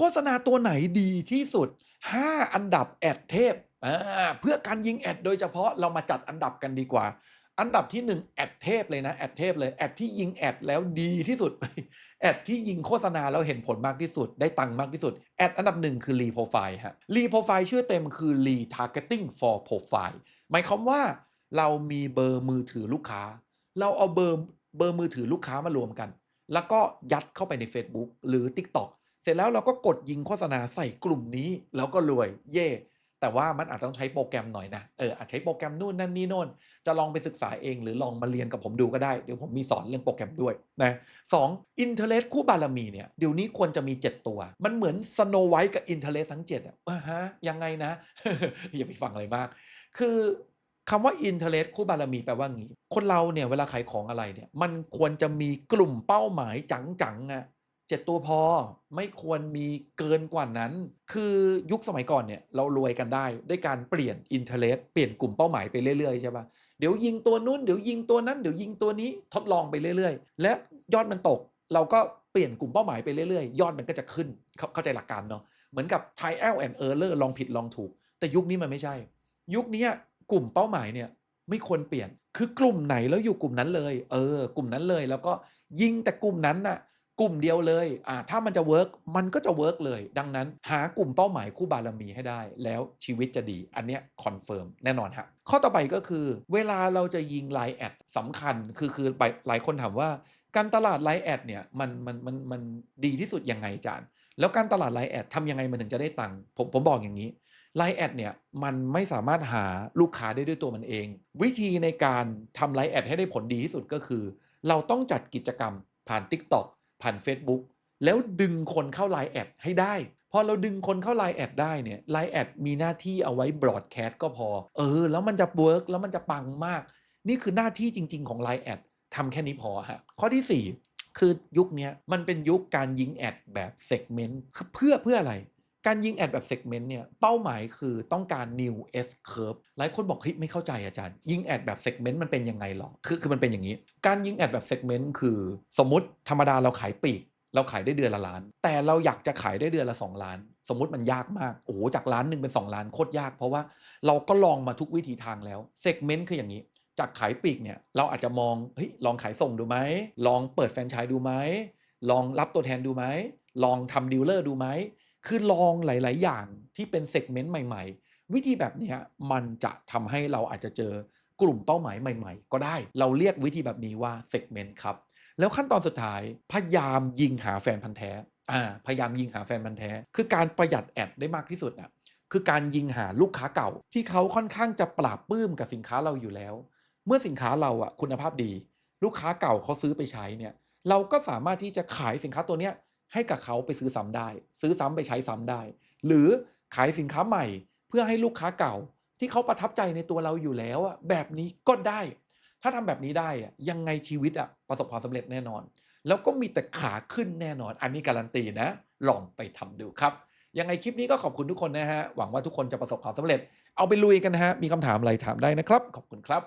ฆษณาตัวไหนดีที่สุด 5 อันดับแอดเทพเพื่อการยิงแอดโดยเฉพาะเรามาจัดอันดับกันดีกว่า อันดับที่ 1 แอดเทพเลยนะแอดเทพเลยแอดที่ยิงแอดแล้วดีที่สุดแอดที่ยิงโฆษณาแล้วเห็นผลมากที่สุด ได้ตังค์มากที่สุดแอดอันดับหนึ่งคือ Re Profile ฮะ Re Profile ชื่อเต็มคือ Retargeting for Profile หมายความว่าเรามีเบอร์มือถือลูกค้า เราเอาเบอร์เบอร์มือถือลูกค้ามารวมกัน แล้วก็ยัดเข้าไปใน Facebook หรือ TikTok เสร็จแล้วเราก็กดยิงโฆษณาใส่กลุ่มนี้แล้วก็รวยเย่แต่ว่ามันอาจต้องใช้โปรแกรมหน่อยนะ เอออาจใช้โปรแกรมนู่นนั่นนี่โน่น จะลองไปศึกษาเองหรือลองมาเรียนกับผมดูก็ได้ เดี๋ยวผมมีสอนเรื่องโปรแกรมด้วยนะสองอินเทอร์เลสคู่บารมีเนี่ย เดี๋ยวนี้ควรจะมี 7 ตัว มันเหมือนสโนไวท์กับอินเทอร์เลสทั้ง 7 อะอ่าฮะ ยังไงนะ อย่าไปฟังอะไรมาก คือคำว่าอินเทอร์เลสคู่บารมีแปลว่างี้ คนเราเนี่ยเวลาขายของอะไรเนี่ย มันควรจะมีกลุ่มเป้าหมายจังๆอะ เจ็ดตัวพอไม่ควรมีเกินกว่านั้น คือยุคสมัยก่อนเนี่ยเรารวยกันได้ด้วยการเปลี่ยนอินเทอร์เน็ตเปลี่ยนกลุ่มเป้าหมายไปเรื่อยๆใช่ปะเดี๋ยวยิงตัวนู้นเดี๋ยวยิงตัวนั้นเดี๋ยวยิงตัวนี้ทดลองไปเรื่อยๆ และยอดมันตกเราก็เปลี่ยนกลุ่มเป้าหมายไปเรื่อยๆ ยอดมันก็จะขึ้น เข้าเข้าใจหลักการเนาะเหมือนกับ trial and error ลองผิดลองถูก แต่ยุคนี้มันไม่ใช่ ยุคนี้กลุ่มเป้าหมายเนี่ยไม่ควรเปลี่ยนคือกลุ่มไหนแล้วอยู่กลุ่มนั้นเลย เออ กลุ่มนั้นเลยแล้วก็ยิงแต่กลุ่มนั้นน่ะ กลุ่มเดียวเลยอ่าถ้ามันจะเวิร์กมันก็จะเวิร์กเลย ดังนั้นหากลุ่มเป้าหมายคู่บารมีให้ได้ แล้วชีวิตจะดี อันเนี้ยคอนเฟิร์มแน่นอนฮะข้อต่อไปก็คือ เวลาเราจะยิงไลน์แอดสำคัญคือคือหลายคนถามว่าการตลาดไลน์แอดเนี่ยมันมันมันมันดีที่สุดยังไงจานแล้วการตลาดไลน์แอดทำยังไงมันถึงจะได้ตังค์ผมผมบอกอย่างนี้ไลน์แอดเนี่ยมันไม่สามารถหาลูกค้าได้ด้วยตัวมันเอง วิธีในการทำไลน์แอดให้ได้ผลดีที่สุดก็คือ เราต้องจัดกิจกรรมผ่าน TikTok ผ่าน Facebook แล้วดึงคนเข้าไลน์แอดให้ได้ พอเราดึงคนเข้าไลน์แอดได้เนี่ยไลน์แอดมีหน้าที่เอาไว้บรอดแคสต์ก็พอ เออ แล้วมันจะเวิร์กแล้วมันจะปังมาก นี่คือหน้าที่จริง ๆ ของไลน์แอดทำแค่นี้พอฮะข้อที่ 4 คือยุคนี้มันเป็นยุคการยิงแอดแบบเซกเมนต์เพื่อเพื่ออะไร การยิงแอดแบบเซกเมนต์เนี่ยเป้าหมายคือต้องการ new S curve หลายคนบอกเฮ้ยไม่เข้าใจอาจารย์ ยิงแอดแบบเซกเมนต์มันเป็นยังไงหรอคือคือมันเป็นอย่างนี้ การยิงแอดแบบเซกเมนต์คือ สมมติธรรมดาเราขายปีก เราขายได้เดือนละล้าน แต่เราอยากจะขายได้เดือนละ 2 ล้าน สมมติมันยากมากโอ้โหจากล้านหนึ่งเป็น 2 ล้านโคตรยาก เพราะว่าเราก็ลองมาทุกวิธีทางแล้วเซกเมนต์คืออย่างนี้จากขายปีกเนี่ยเราอาจจะมองเฮ้ยลองขายส่งดูไหมลองเปิดแฟรนไชส์ดูไหมลองรับตัวแทนดูไหมลองทำดีลเลอร์ดูไหม คือลองหลาย ๆ อย่างที่เป็นเซกเมนต์ใหม่ ๆ วิธีแบบนี้มันจะทำให้เราอาจจะเจอกลุ่มเป้าหมายใหม่ ๆ ก็ได้ เราเรียกวิธีแบบนี้ว่าเซกเมนต์ครับ แล้วขั้นตอนสุดท้ายพยายามยิงหาแฟนพันธ์แท้อ่าพยายามยิงหาแฟนพันธ์แท้ คือการประหยัดแอดได้มากที่สุดอะคือการยิงหาลูกค้าเก่า ที่เขาค่อนข้างจะปราบปื้มกับสินค้าเราอยู่แล้ว เมื่อสินค้าเราอะคุณภาพดี ลูกค้าเก่าเขาซื้อไปใช้เนี่ยเราก็สามารถที่จะขายสินค้าตัวเนี้ย ให้กับเขาไปซื้อซ้ำได้ ซื้อซ้ำไปใช้ซ้ำได้ หรือขายสินค้าใหม่เพื่อให้ลูกค้าเก่า ที่เขาประทับใจในตัวเราอยู่แล้วอะแบบนี้ก็ได้ ถ้าทำแบบนี้ได้อะยังไงชีวิตอะประสบความสำเร็จแน่นอน แล้วก็มีแต่ขาขึ้นแน่นอน อันนี้การันตีนะ ลองไปทำดูครับยังไงคลิปนี้ก็ขอบคุณทุกคนนะฮะ หวังว่าทุกคนจะประสบความสำเร็จ เอาไปลุยกันนะฮะ มีคำถามอะไรถามได้นะครับ ขอบคุณครับ